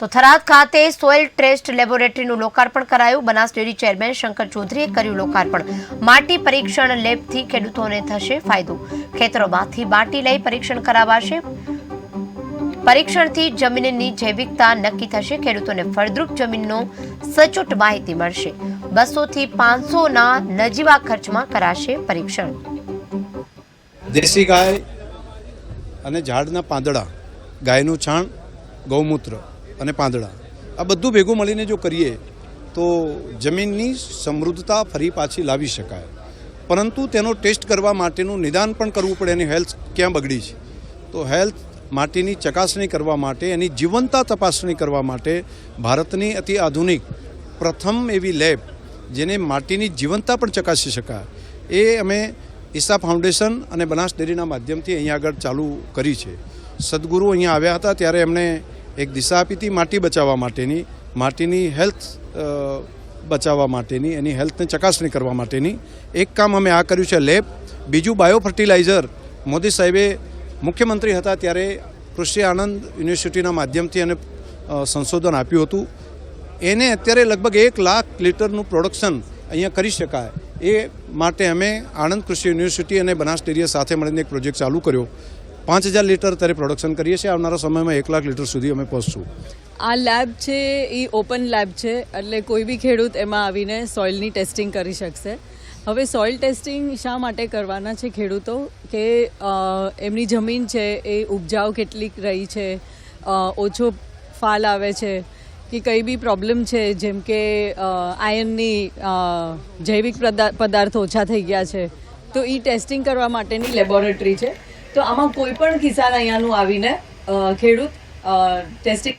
તો થરાદ ખાતે soil test લેબોરેટરીનું લોકાર્પણ કરાયું. બનાસ ડેરી ચેરમેન શંકર ચૌધરીએ કર્યું લોકાર્પણ. માટી પરીક્ષણ લેબથી ખેડૂતોને થશે ફાયદો. ખેતરોમાંથી માટી લઈ પરીક્ષણ કરાવાશે. પરીક્ષણથી જમીનની જૈવિકતા નક્કી થશે. ખેડૂતોને ફળદ્રુપ જમીનનો સચોટ માહિતી મળશે. બસોથી પાંચસોના નજીવા ખર્ચમાં કરાશે પરીક્ષણ. દેશી ગાય અને ઝાડના પાંદડા, ગાયનું છાણ, ગૌમૂત્ર અને પાંદડા. આ બધું ભેગું મળીને જો કરીએ, તો જમીનની સમૃદ્ધતા ફરી પાછી લાવી શકાય. પરંતુ તેનો ટેસ્ટ કરવા માટેનું નિદાન પણ કરવું પડે, એની હેલ્થ ક્યાં બગડી છે? તો હેલ્થ માટીની ચકાસણી કરવા માટે, એની જીવંતા તપાસણી કરવા માટે ભારતની અતિ આધુનિક પ્રથમ એવી લેબ જેને માટીની જીવંતા પણ ચકાસી શકાય. એ અમે ઈસા ફાઉન્ડેશન અને બનાસ ડેરીના માધ્યમથી અહીંયા આગળ ચાલુ કરી છે. સદગુરુ અહીંયા આવ્યા હતા ત્યારે એમણે એક દિશા આપી હતી માટી બચાવવા માટેની, માટીની હેલ્થ બચાવવા માટેની, એની હેલ્થને ચકાસણી કરવા માટેની. એક કામ અમે આ કર્યું છે લેબ. બીજું બાયો ફર્ટિલાઇઝર મોદી સાહેબે મુખ્યમંત્રી હતા ત્યારે કૃષિ આનંદ યુનિવર્સિટીના માધ્યમથી એને સંશોધન આપ્યું હતું. એને અત્યારે લગભગ એક લાખ લીટરનું પ્રોડક્શન અહીંયા કરી શકાય. એ માટે અમે આણંદ કૃષિ યુનિવર્સિટી અને બનાસ ડેરીએ સાથે મળીને એક પ્રોજેક્ટ ચાલુ કર્યો. પાંચ હજાર લીટર અત્યારે પ્રોડક્શન કરીએ છીએ. આવનારા સમયમાં એક લાખ લીટર સુધી અમે પહોંચશું. આ લેબ છે એ ઓપન લેબ છે એટલે કોઈ બી ખેડૂત એમાં આવીને સોઇલની ટેસ્ટિંગ કરી શકશે. હવે સોઇલ ટેસ્ટિંગ શા માટે કરવાના છે ખેડૂતો? કે એમની જમીન છે એ ઉપજાઉ કેટલીક રહી છે ઓછો ફાલ આવે છે કે કંઈ બી પ્રોબ્લેમ છે જેમ કે અ, આયર્નની જૈવિક પદા- પદાર્થો ઓછા થઈ ગયા છે. તો એ ટેસ્ટિંગ કરવા માટેની લેબોરેટરી છે. તો આમાં કોઈ પણ કિસાન અહીંયાનું આવીને ખેડૂત ટેસ્ટિંગ